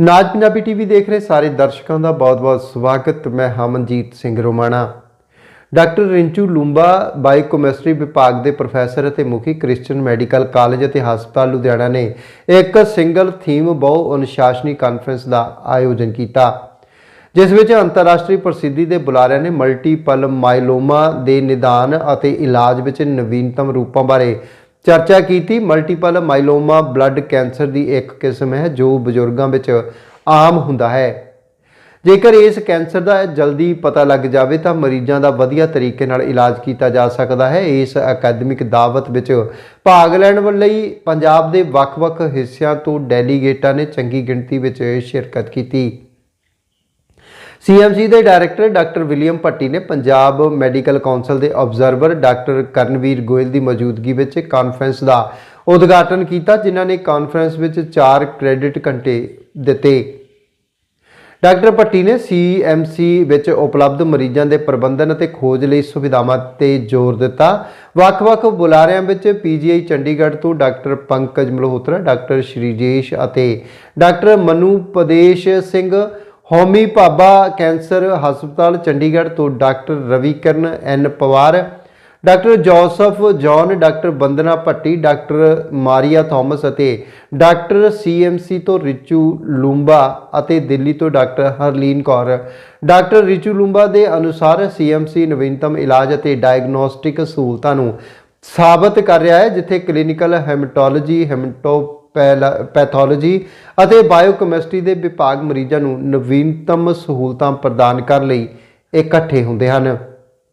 ਨਾਜ Punjabi TV ਦੇਖ ਰਹੇ ਸਾਰੇ ਦਰਸ਼ਕਾਂ ਦਾ ਬਹੁਤ-ਬਹੁਤ ਸਵਾਗਤ। ਮੈਂ ਹਮਨਜੀਤ ਸਿੰਘ ਰੋਮਾਣਾ। ਡਾਕਟਰ ਰਿੰਚੂ ਲੂੰਬਾ, ਬਾਇਓਕੈਮਿਸਟਰੀ ਵਿਭਾਗ ਦੇ ਪ੍ਰੋਫੈਸਰ ਅਤੇ ਮੁਖੀ ਕ੍ਰਿਸਚੀਅਨ ਮੈਡੀਕਲ ਕਾਲਜ ਅਤੇ ਹਸਪਤਾਲ ਲੁਧਿਆਣਾ ਨੇ ਇੱਕ ਸਿੰਗਲ ਥੀਮ ਬਹੁ ਅਨੁਸ਼ਾਸਨੀ ਕਾਨਫਰੰਸ ਦਾ ਆਯੋਜਨ ਕੀਤਾ, ਜਿਸ ਵਿੱਚ ਅੰਤਰਰਾਸ਼ਟਰੀ ਪ੍ਰਸਿੱਧੀ ਦੇ ਬੁਲਾਰਿਆਂ ਨੇ ਮਲਟੀਪਲ ਮਾਈਲੋਮਾ ਦੇ ਨਿਦਾਨ ਅਤੇ ਇਲਾਜ ਵਿੱਚ ਨਵੀਨਤਮ ਰੂਪਾਂ ਬਾਰੇ ਚਰਚਾ ਕੀਤੀ ਮਲਟੀਪਲ ਮਾਈਲੋਮਾ ਬਲੱਡ ਕੈਂਸਰ ਦੀ ਇੱਕ ਕਿਸਮ ਹੈ, ਜੋ ਬਜ਼ੁਰਗਾਂ ਵਿੱਚ ਆਮ ਹੁੰਦਾ ਹੈ। ਜੇਕਰ ਇਸ ਕੈਂਸਰ ਦਾ ਜਲਦੀ ਪਤਾ ਲੱਗ ਜਾਵੇ, ਤਾਂ ਮਰੀਜ਼ਾਂ ਦਾ ਵਧੀਆ ਤਰੀਕੇ ਨਾਲ ਇਲਾਜ ਕੀਤਾ ਜਾ ਸਕਦਾ ਹੈ। ਇਸ ਅਕੈਡਮਿਕ ਦਾਵਤ ਵਿੱਚ ਭਾਗ ਲੈਣ ਲਈ ਪੰਜਾਬ ਦੇ ਵੱਖ-ਵੱਖ ਹਿੱਸਿਆਂ ਤੋਂ ਡੈਲੀਗੇਟਾਂ ਨੇ ਚੰਗੀ ਗਿਣਤੀ ਵਿੱਚ ਸ਼ਿਰਕਤ ਕੀਤੀ। ਸੀਐਮਸੀ ਦੇ ਡਾਇਰੈਕਟਰ ਡਾਕਟਰ ਵਿਲੀਅਮ ਭੱਟੀ ਨੇ ਪੰਜਾਬ ਮੈਡੀਕਲ ਕਾਉਂਸਲ ਦੇ ਆਬਜ਼ਰਵਰ ਡਾਕਟਰ ਕਰਨਵੀਰ ਗੋਇਲ ਦੀ ਮੌਜੂਦਗੀ ਵਿੱਚ ਕਾਨਫਰੰਸ ਦਾ ਉਦਘਾਟਨ ਕੀਤਾ, ਜਿਨ੍ਹਾਂ ਨੇ ਕਾਨਫਰੰਸ ਵਿੱਚ 4 ਕ੍ਰੈਡਿਟ ਘੰਟੇ ਦਿੱਤੇ। ਡਾਕਟਰ ਭੱਟੀ ਨੇ ਸੀਐਮਸੀ ਵਿੱਚ ਉਪਲਬਧ ਮਰੀਜ਼ਾਂ ਦੇ ਪ੍ਰਬੰਧਨ ਅਤੇ ਖੋਜ ਲਈ ਸੁਵਿਧਾਵਾਂ ਤੇ ਜ਼ੋਰ ਦਿੱਤਾ। ਵੱਖ-ਵੱਖ ਬੁਲਾਰਿਆਂ ਵਿੱਚ ਪੀਜੀਆਈ ਚੰਡੀਗੜ੍ਹ ਤੋਂ ਡਾਕਟਰ ਪੰਕਜ ਮਲਹੋਤਰਾ, ਡਾਕਟਰ ਸ਼੍ਰੀਜੇਸ਼ ਅਤੇ ਡਾਕਟਰ ਮਨੂ ਪਦੇਸ਼ ਸਿੰਘ ਹੋਮੀ ਭਾਬਾ ਕੈਂਸਰ ਹਸਪਤਾਲ ਚੰਡੀਗੜ੍ਹ ਤੋਂ doctor Ravikiran N Pawar, doctor Joseph John, doctor Bandana Bhatti, doctor Maria Thomas ਅਤੇ ਡਾਕਟਰ ਸੀਐਮਸੀ ਤੋਂ ਰਿਚੂ ਲੂੰਬਾ ਅਤੇ ਦਿੱਲੀ ਤੋਂ ਡਾਕਟਰ ਹਰਲੀਨ ਕੌਰ। ਡਾਕਟਰ ਰਿਚੂ ਲੂੰਬਾ ਦੇ ਅਨੁਸਾਰ ਸੀਐਮਸੀ ਨਵੀਨਤਮ ਇਲਾਜ ਅਤੇ ਡਾਇਗਨੋਸਟਿਕ ਸਹੂਲਤਾਂ ਨੂੰ ਸਾਬਤ ਕਰ ਰਿਹਾ ਹੈ, ਜਿੱਥੇ ਕਲੀਨਿਕਲ ਹੈਮਟੋਲੋਜੀ, ਹੈਮਟੋ ਪੈਥੋਲੋਜੀ ਅਤੇ ਬਾਇਓਕੈਮਿਸਟਰੀ ਦੇ ਵਿਭਾਗ ਮਰੀਜ਼ਾਂ ਨੂੰ ਨਵੀਨਤਮ ਸਹੂਲਤਾਂ ਪ੍ਰਦਾਨ ਕਰਨ ਲਈ ਇਕੱਠੇ ਹੁੰਦੇ ਹਨ।